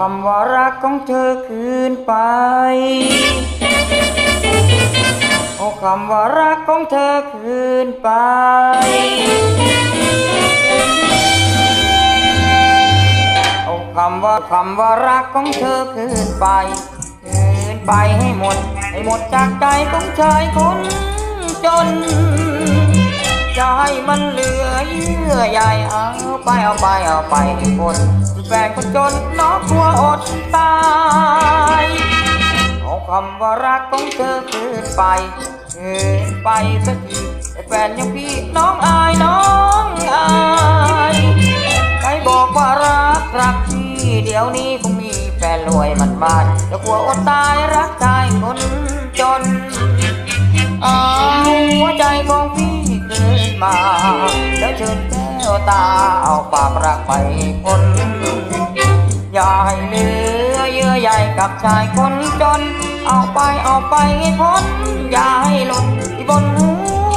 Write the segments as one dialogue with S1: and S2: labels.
S1: คำว่ารักของเธอคืนไปโอ้คำว่ารักของเธอคืนไปโอ้คำว่าคำว่ารักของเธอคืนไป คืนไปให้หมด ให้หมดจากใจของชายคนจน ใจมันเหลือเยื่อใยเอาไปเอาไปเอาไปให้คนแฟนคนจนน้องกลัวอดตายเอาคำว่ารักของเธอคืนไปคืนไปสักทีแต่แฟนยังพี่น้องอายน้องอายใครบอกว่ารักรักพี่เดี๋ยวนี้คงมีแฟนรวยมันบ้านจะกลัวอดตายรักชายคน มาแล้วเชิญแก้วตาเอาความรักไปคนอย่าให้เหลือเยื่อใยกับชายคนจน เอาไปเอาไปให้พ้นอย่าให้หล่นบนหั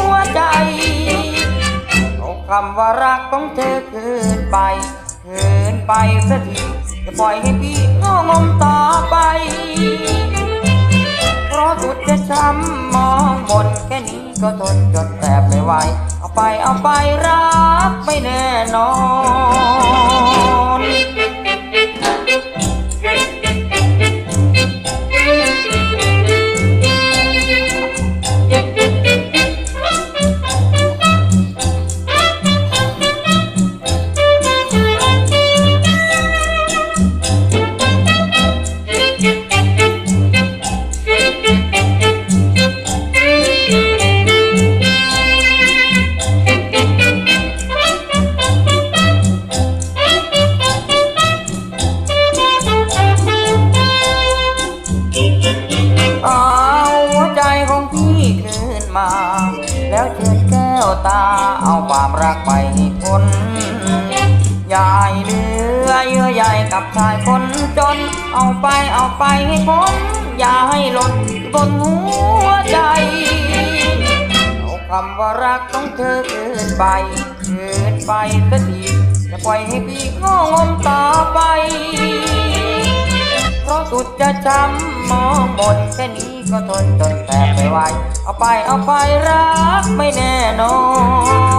S1: วใจเอาคำว่ารักของเธอคืนไปคืนไปสักทีจะปล่อยให้พี่งงมต่อไปเพราะสุดจะช้ำมองบนแค่นี้ก็ทนจนแทบไม่ไหว ไปเอาไปรักไม่แน่นอน มา แล้วเชิญแก้วตาเอาความรักไปให้พ้นยาให้เหลือเยื่อใยกับชายคนจน เอาไปเอาไปให้พ้นอย่าให้หล่นบนหัวใจเอาคำว่ารักของเธอคืนไปคืนไปสักทีจะปล่อยให้พี่งงมต่อไป ดจะช้ำมองบนแค่นี้ก็ทนจนแตกไปไหวเอาไปเอาไปรักไม่แน่นอน